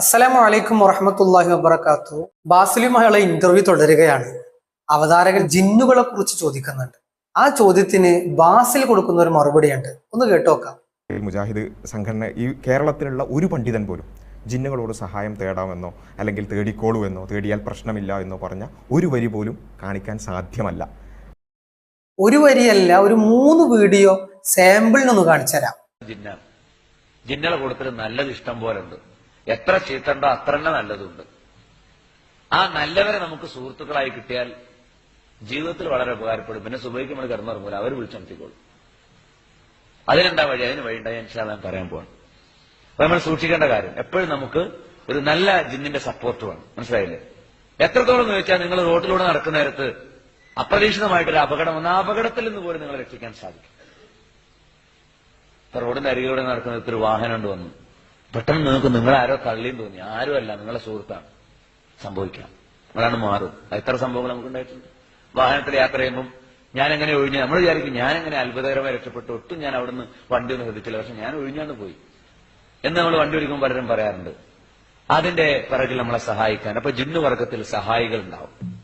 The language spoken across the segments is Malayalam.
അസ്സലാമു അലൈക്കും വറഹമത്തല്ലാഹി വബർക്കാത്തു ബാസിലുമായുള്ള ഇന്റർവ്യൂ തുടരുകയാണ്. അവതാരകൻ ജിന്നുകളെ കുറിച്ച് ചോദിക്കുന്നുണ്ട്. ആ ചോദ്യത്തിന് ബാസിൽ കൊടുക്കുന്ന ഒരു മറുപടിയുണ്ട്. ഒന്ന് കേട്ടോക്കാം. മുജാഹിദ് സംഘടന ഈ കേരളത്തിലുള്ള ഒരു പണ്ഡിതൻ പോലും ജിന്നുകളോട് സഹായം തേടാമെന്നോ അല്ലെങ്കിൽ തേടിക്കോളൂ എന്നോ തേടിയാൽ പ്രശ്നമില്ല എന്നോ പറഞ്ഞ ഒരു വരി പോലും കാണിക്കാൻ സാധ്യമല്ല. ഒരു വരിയല്ല ഒരു മൂന്ന് വീഡിയോ സാമ്പിളിനൊന്ന് കാണിച്ചു തരാം ജിന്നാണ് ജിന്നളെ കൂട്ടത്തിൽ നല്ലത് ഇഷ്ടം പോലെ ഉണ്ട് എത്ര ചീത്തണ്ടോ അത്ര തന്നെ നല്ലതുണ്ട്. ആ നല്ലവരെ നമുക്ക് സുഹൃത്തുക്കളായി കിട്ടിയാൽ ജീവിതത്തിൽ വളരെ ഉപകാരപ്പെടും. പിന്നെ സുബൈക്ക് നമ്മൾ കിടന്നിറങ്ങൂല. അവർ വിളിച്ചുണർത്തിക്കോളും അതിനെന്താ വഴി? അതിന് വഴി ഉണ്ടായി ഞാൻ ഞാൻ പറയാൻ പോകണം അപ്പൊ നമ്മൾ സൂക്ഷിക്കേണ്ട കാര്യം. എപ്പോഴും നമുക്ക് ഒരു നല്ല ജിന്നിന്റെ സപ്പോർട്ട് വേണം. മനസ്സിലായില്ലേ? എത്രത്തോളം എന്ന് ചോദിച്ചാൽ നിങ്ങൾ റോഡിലൂടെ നടക്കുന്ന നേരത്ത് അപ്രതീക്ഷിതമായിട്ടൊരു അപകടം വന്ന അപകടത്തിൽ നിന്ന് പോലും നിങ്ങളെ രക്ഷിക്കാൻ സാധിക്കും. റോഡിന്റെ അരികിലൂടെ നടക്കുന്ന ഒരു വാഹനം കൊണ്ട് വന്നു. പെട്ടെന്ന് നിങ്ങൾക്ക് നിങ്ങളാരോ ആരോ തള്ളിയും തോന്നി ആരുമല്ല നിങ്ങളെ സുഹൃത്താണ്. സംഭവിക്കാം. നിങ്ങളാണ് മാറും. എത്ര സംഭവങ്ങൾ നമുക്ക് ഉണ്ടായിട്ടുണ്ട്. വാഹനത്തിൽ യാത്ര ചെയ്യുമ്പോൾ ഞാൻ എങ്ങനെ ഒഴിഞ്ഞു? നമ്മൾ വിചാരിക്കും ഞാൻ എങ്ങനെ അത്ഭുതകരമായി രക്ഷപ്പെട്ടു. ഒട്ടും ഞാൻ അവിടുന്ന് വണ്ടി ഒന്നും ശ്രദ്ധിച്ചില്ല. പക്ഷെ ഞാൻ ഒഴിഞ്ഞാന്ന് പോയി. എന്ന് നമ്മൾ വണ്ടി ഒരുക്കും പലരും പറയാറുണ്ട്. അതിന്റെ പിറകിൽ നമ്മളെ സഹായിക്കാൻ. അപ്പൊ ജിന്നു വർഗത്തിൽ സഹായികൾ ഉണ്ടാവും.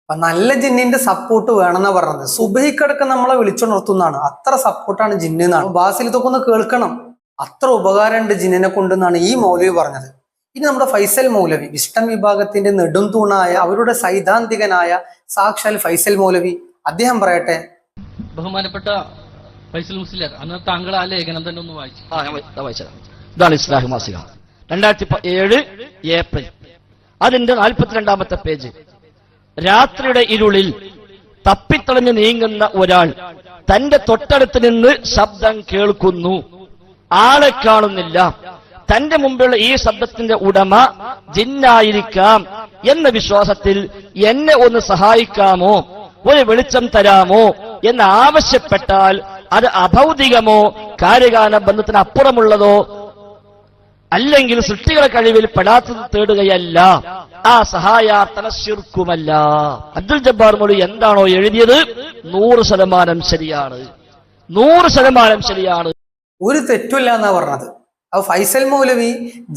അപ്പൊ നല്ല ജിന്നിന്റെ സപ്പോർട്ട് വേണമെന്നാ പറഞ്ഞത്. സുബഹിക്കടക്കം നമ്മളെ വിളിച്ചുണർത്തുന്നതാണ്. അത്ര സപ്പോർട്ടാണ് ജിന്ന് എന്നാണ് ബാസിൽ ഇതൊക്കെ ഒന്ന് കേൾക്കണം. അത്ര ഉപകാരമുണ്ട് ജിന്നിനെ കൊണ്ടെന്നാണ് ഈ മൗലവി പറഞ്ഞത്. ഇനി നമ്മുടെ ഫൈസൽ മൗലവി ഇഷ്ടം വിഭാഗത്തിന്റെ നെടും തൂണായ അവരുടെ സൈദ്ധാന്തികനായ സാക്ഷാൽ ഫൈസൽ മൗലവി അദ്ദേഹം പറയട്ടെ. ബഹുമാനപ്പെട്ട ഫൈസൽ മുസ്ലിയാർ അന്ന് താങ്കൾ ആ ലേഖനം തന്നെ ഒന്ന് വായിച്ചു. ഇതാണ് ഇസ്ലാഹി മാസിക. രണ്ടായിരത്തി ഏഴ് ഏപ്രിൽ. അതിന്റെ നാൽപ്പത്തിരണ്ടാമത്തെ പേജ്. രാത്രിയുടെ ഇരുളിൽ തപ്പിത്തളഞ്ഞ് നീങ്ങുന്ന ഒരാൾ തന്റെ തൊട്ടടുത്ത് നിന്ന് ശബ്ദം കേൾക്കുന്നു. ആളെ കാണുന്നില്ല. തന്റെ മുമ്പിലുള്ള ഈ ശബ്ദത്തിന്റെ ഉടമ ജിന്നായിരിക്കാം എന്ന വിശ്വാസത്തിൽ എന്നെ ഒന്ന് സഹായിക്കാമോ? ഒരു വെളിച്ചം തരാമോ? എന്ന് ആവശ്യപ്പെട്ടാൽ അത് അഭൗതികമോ കാര്യകാല ബന്ധത്തിന് അപ്പുറമുള്ളതോ അല്ലെങ്കിൽ സൃഷ്ടികളെ കഴിവിൽ പെടാത്തത് തേടുകയല്ല. ആ സഹായാർത്ഥന ശിർക്കുമല്ല. അബ്ദുൽ ജബ്ബാർ മൊഴി എന്താണോ എഴുതിയത്? നൂറ് ശതമാനം ശരിയാണ്. നൂറ് ശതമാനം ശരിയാണ്. ഒരു തെറ്റുമില്ല എന്നാ പറഞ്ഞത്. അപ്പൊ ഫൈസൽ മൗലവി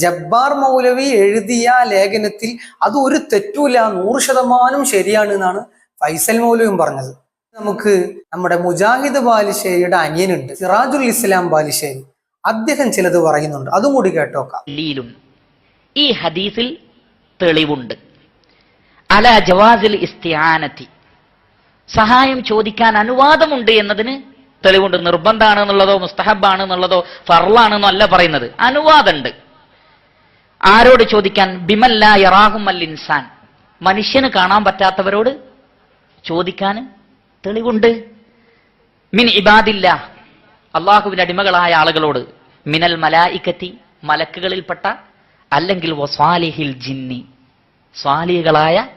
ജബ്ബാർ മൗലവി എഴുതിയ ലേഖനത്തിൽ അത് ഒരു തെറ്റുമില്ല നൂറ് ശതമാനം ശരിയാണ് എന്നാണ് ഫൈസൽ മൗലവിയും പറഞ്ഞത്. നമുക്ക് നമ്മുടെ മുജാഹിദ് ബാലുശ്ശേരിയുടെ അനിയനുണ്ട് സിറാജുൽ ഇസ്ലാം ബാലുശ്ശേരി. അദ്ദേഹം ചിലത് പറയുന്നുണ്ട്. അതും കൂടി കേട്ടോക്കാം. ഈ ഹദീസിൽ തെളിവുണ്ട്. അല ജവാസിൽ സഹായം ചോദിക്കാൻ അനുവാദമുണ്ട് എന്നതിന് തെളിവുണ്ട്. നിർബന്ധമാണ് എന്നുള്ളതോ മുസ്തഹബാണ് എന്നുള്ളതോ ഫർളാണെന്നോ അല്ല പറയുന്നത്. അനുവാദമുണ്ട് ആരോട് ചോദിക്കാൻ? ബിമല്ല അൽ ഇൻസാൻ. മനുഷ്യന് കാണാൻ പറ്റാത്തവരോട് ചോദിക്കാൻ തെളിവുണ്ട്. മിൻ ഇബാദില്ല അള്ളാഹുവിന്റെ അടിമകളായ ആളുകളോട് മിനൽ മലായിക്കത്തി മലക്കുകളിൽപ്പെട്ട അല്ലെങ്കിൽ വസ്വാലിഹിൽ ജിന്നി. സ്വാലികളായ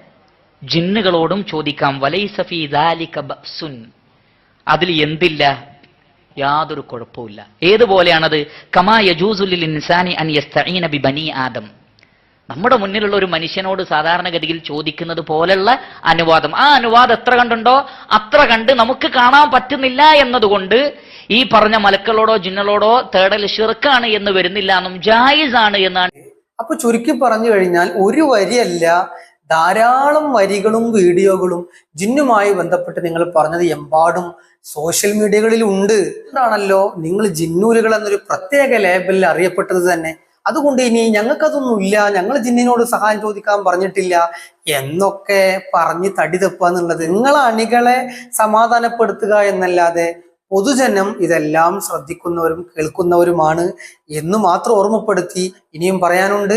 ജിന്നുകളോടും ചോദിക്കാം. വലൈസഫി ദാലിക ബഅ്സുൻ. അതിൽ എന്തില്ല? യാതൊരു കുഴപ്പമില്ല ഏതുപോലെയാണത്? കമാ യജൂസുലിൽ ഇൻസാനി അൻ ബി ബനി ആദം. നമ്മുടെ മുന്നിലുള്ള ഒരു മനുഷ്യനോട് സാധാരണഗതിയിൽ ചോദിക്കുന്നത് പോലുള്ള അനുവാദം. ആ അനുവാദം എത്ര കണ്ടുണ്ടോ? അത്ര കണ്ട് നമുക്ക് കാണാൻ പറ്റുന്നില്ല എന്നതുകൊണ്ട് ഈ പറഞ്ഞ മലക്കളോടോ ജിന്നലോടോ തേടൽ ഷിർക്കാണ് എന്ന് വരുന്നില്ല എന്നും ജായിസ് ആണ് എന്നാണ്. അപ്പൊ ചുരുക്കി പറഞ്ഞു കഴിഞ്ഞാൽ ഒരു വരിയല്ല ധാരാളം വരികളും വീഡിയോകളും ജിന്നുമായി ബന്ധപ്പെട്ട് നിങ്ങൾ പറഞ്ഞത് എമ്പാടും സോഷ്യൽ മീഡിയകളിൽ ഉണ്ട്. എന്താണല്ലോ നിങ്ങൾ ജിന്നൂലുകൾ എന്നൊരു പ്രത്യേക ലേബലിൽ അറിയപ്പെട്ടത് തന്നെ. അതുകൊണ്ട് ഇനി ഞങ്ങൾക്കതൊന്നുമില്ല ഞങ്ങൾ ജിന്നിനോട് സഹായം ചോദിക്കാൻ പറഞ്ഞിട്ടില്ല. എന്നൊക്കെ പറഞ്ഞ് തടി തപ്പുക എന്നുള്ളത് നിങ്ങൾ അണികളെ സമാധാനപ്പെടുത്തുക എന്നല്ലാതെ പൊതുജനം ഇതെല്ലാം ശ്രദ്ധിക്കുന്നവരും കേൾക്കുന്നവരുമാണ് എന്ന് മാത്രം ഓർമ്മപ്പെടുത്തി ഇനിയും പറയാനുണ്ട്.